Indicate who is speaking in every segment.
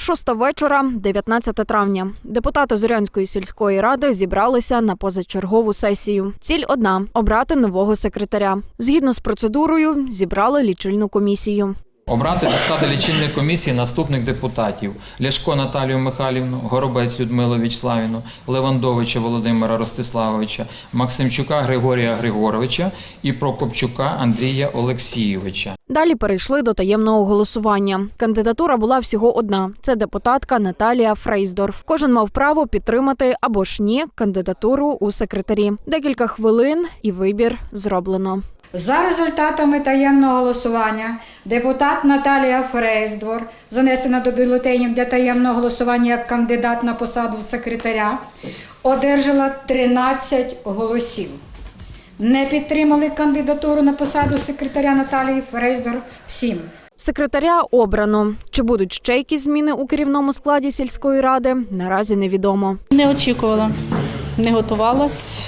Speaker 1: Шоста вечора, 19 травня. Депутати Зорянської сільської ради зібралися на позачергову сесію. Ціль одна обрати нового секретаря. Згідно з процедурою, зібрали лічильну комісію.
Speaker 2: Обрати до складу лічильної комісії наступних депутатів: Ляшко Наталію Михайлівну, Горобець Людмилу Вячславівну, Левандовича Володимира Ростиславовича, Максимчука Григорія Григоровича і Прокопчука Андрія Олексійовича.
Speaker 1: Далі перейшли до таємного голосування. Кандидатура була всього одна: це депутатка Наталія Фрейсдорф. Кожен мав право підтримати або ж ні кандидатуру у секретарі. Декілька хвилин і вибір зроблено.
Speaker 3: За результатами таємного голосування депутат Наталія Фрейсдвор, занесена до бюлетенів для таємного голосування як кандидат на посаду секретаря, одержала 13 голосів. Не підтримали кандидатуру на посаду секретаря Наталії Фрейсдор 7.
Speaker 1: Секретаря обрано. Чи будуть ще якісь зміни у керівному складі сільської ради? Наразі невідомо.
Speaker 4: Не очікувала, не готувалась,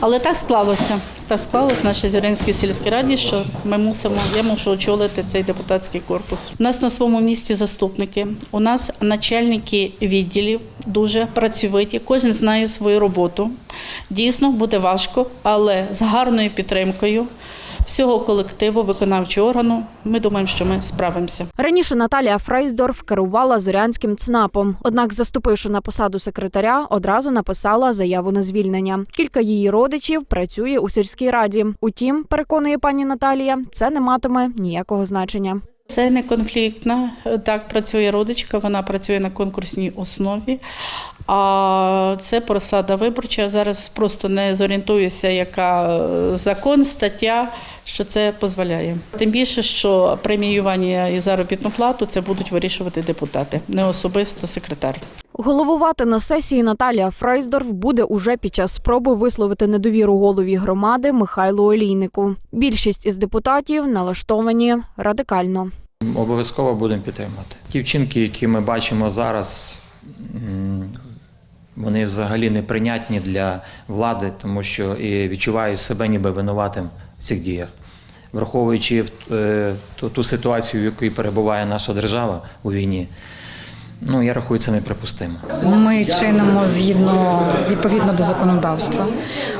Speaker 4: але так склалося. Так склалось в нашій Зіринській сільській раді, що ми мусимо, я мушу очолити цей депутатський корпус. У нас на своєму місці заступники, у нас начальники відділів дуже працьовиті, кожен знає свою роботу. Дійсно буде важко, але з гарною підтримкою всього колективу, виконавчого органу, ми думаємо, що ми справимося.
Speaker 1: Раніше Наталія Фрейсдорф керувала зорянським ЦНАПом. Однак, заступивши на посаду секретаря, одразу написала заяву на звільнення. Кілька її родичів працює у сільській раді. Утім, переконує пані Наталія, це не матиме ніякого значення.
Speaker 4: Це не конфліктна. Так працює родичка, вона працює на конкурсній основі. А це посада виборча. Зараз просто не зорієнтуюся, яка е, закон, стаття, що це дозволяє. Тим більше, що преміювання і заробітну плату це будуть вирішувати депутати, не особисто секретар.
Speaker 1: Головувати на сесії Наталія Фрейсдорф буде уже під час спроби висловити недовіру голові громади Михайлу Олійнику. Більшість із депутатів налаштовані радикально.
Speaker 2: Обов'язково будемо підтримувати. Ті вчинки, які ми бачимо зараз, вони взагалі неприйнятні для влади, тому що і відчуваю себе ніби винуватим в цих діях. Враховуючи е, ту ситуацію, в якій перебуває наша держава у війні, ну я рахую це неприпустимо.
Speaker 3: Ми чинимо згідно відповідно до законодавства.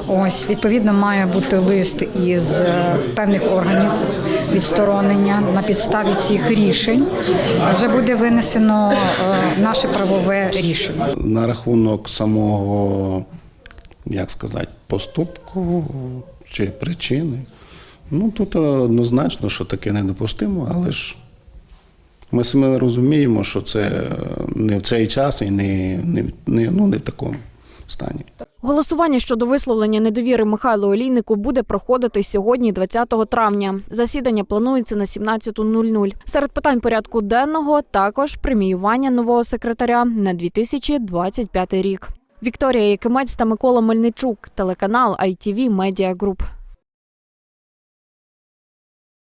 Speaker 3: Ось відповідно має бути лист із е, певних органів відсторонення. На підставі цих рішень вже буде винесено е, наше правове рішення.
Speaker 5: На рахунок самого, як сказати, поступку чи причини. Ну, тут однозначно, що таке недопустимо, але ж ми самі розуміємо, що це не в цей час і не, не, не, ну, не в такому стані.
Speaker 1: Голосування щодо висловлення недовіри Михайлу Олійнику буде проходити сьогодні, 20 травня. Засідання планується на 17.00. Серед питань порядку денного також преміювання нового секретаря на 2025 рік. Вікторія Якимець та Микола Мельничук, телеканал ITV Media Group.